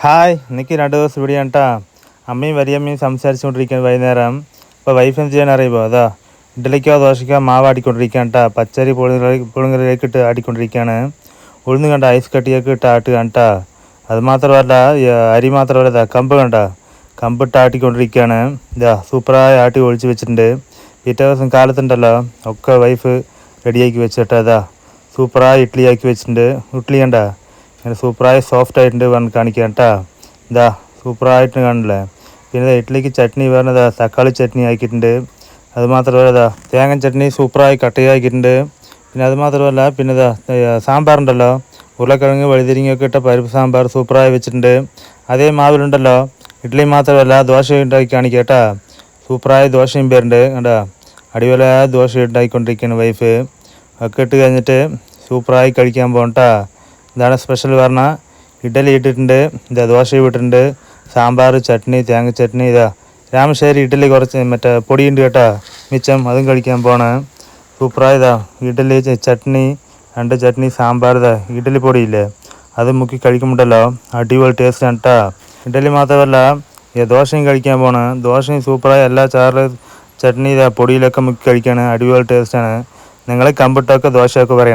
Hi എനിക്ക് രണ്ട് ദിവസം ഇവിടെ കേട്ടാ. അമ്മയും വലിയമ്മയും സംസാരിച്ചുകൊണ്ടിരിക്കുന്നത് വൈകുന്നേരം. ഇപ്പോൾ വൈഫ് എന്ത് ചെയ്യാൻ അറിയുമോ അതാ ഇഡ്ഡലിക്കോ ദോശയ്ക്കോ മാവ് ആടിക്കൊണ്ടിരിക്കാൻ കേട്ടാ. പച്ചരി പുളിങ്കറിലേക്ക് ഇട്ട് ആടിക്കൊണ്ടിരിക്കുകയാണ് ഉഴുന്ന് കണ്ട ഐസ് കട്ടിയൊക്കെ ഇട്ട് ആട്ടുകയാണ് കേട്ടാ. അത് മാത്രമല്ല അരി മാത്രമല്ല കമ്പ് കണ്ട? കമ്പ് ഇട്ട് ആട്ടിക്കൊണ്ടിരിക്കുകയാണ്. ഇതാ സൂപ്പറായി ആട്ടി ഒഴിച്ച് വെച്ചിട്ടുണ്ട്. പിറ്റേ ദിവസം കാലത്തുണ്ടല്ലോ ഒക്കെ വൈഫ് റെഡിയാക്കി വെച്ചിട്ടാ ഇതാ സൂപ്പറായി ഇഡ്ഡലി ആക്കി വെച്ചിട്ടുണ്ട്. ഇഡ്ഡലി കണ്ട? അങ്ങനെ സൂപ്പറായി സോഫ്റ്റ് ആയിട്ടുണ്ട് വേണം കാണിക്കാം കേട്ടോ ഇതാ സൂപ്പറായിട്ട് കാണില്ലേ പിന്നെ ഇഡ്ഡലിക്ക് ചട്നി വേറെ തക്കാളി ചട്നി ആക്കിയിട്ടുണ്ട്. അതുമാത്രമല്ല ഇതാ തേങ്ങ ചട്നി സൂപ്പറായി കട്ട് ആക്കിയിട്ടുണ്ട്. പിന്നെ അത് മാത്രമല്ല പിന്നെ ഇതാ സാമ്പാറുണ്ടല്ലോ ഉരുളക്കിഴങ്ങ് വഴുതിരിങ്ങൊക്കെ ഇട്ട പരിപ്പ് സാമ്പാർ സൂപ്പറായി വെച്ചിട്ടുണ്ട്. അതേ മാവിലുണ്ടല്ലോ. ഇഡ്ഡലി മാത്രമല്ല ദോശ ഉണ്ടാക്കി കാണിക്കാം കേട്ടാ സൂപ്പറായ ദോശയും പേരുണ്ട് കണ്ടാ. അടിപൊളിയായ ദോശ ഉണ്ടാക്കിക്കൊണ്ടിരിക്കുകയാണ് വൈഫ് ഒക്കെ ഇട്ട് കഴിഞ്ഞിട്ട് സൂപ്പറായി കഴിക്കാൻ പോകണ്ടാ ഇതാണ് സ്പെഷ്യൽ പറഞ്ഞാൽ ഇഡലി ഇട്ടിട്ടുണ്ട് ഇതാ ദോശ ഇട്ടിട്ടുണ്ട് സാമ്പാർ ചട്നി തേങ്ങ ചട്നി ഇതാ. രാമശ്ശേരി ഇഡലി കുറച്ച് മറ്റേ പൊടിയുണ്ട് കേട്ടോ മിച്ചം അതും കഴിക്കാൻ പോണേ. സൂപ്പറായതാ ഇഡലി ചട്നി രണ്ട് ചട്നി സാമ്പാർ ഇതാ. ഇഡലി പൊടിയില്ലേ? അത് മുക്കി കഴിക്കുമ്പോണ്ടല്ലോ. അടിപൊളി ടേസ്റ്റ് ആണ് കേട്ടോ ഇഡലി മാത്രമല്ല ദോശയും കഴിക്കാൻ പോണേ. ദോശയും സൂപ്പറായ എല്ലാ ചാറ് ചട്നി ഇതാ പൊടിയിലൊക്കെ മുക്കി കഴിക്കാണ്. അടിപൊളി ടേസ്റ്റാണ് നിങ്ങൾ കമ്പിട്ടൊക്കെ ദോശയൊക്കെ പറയണം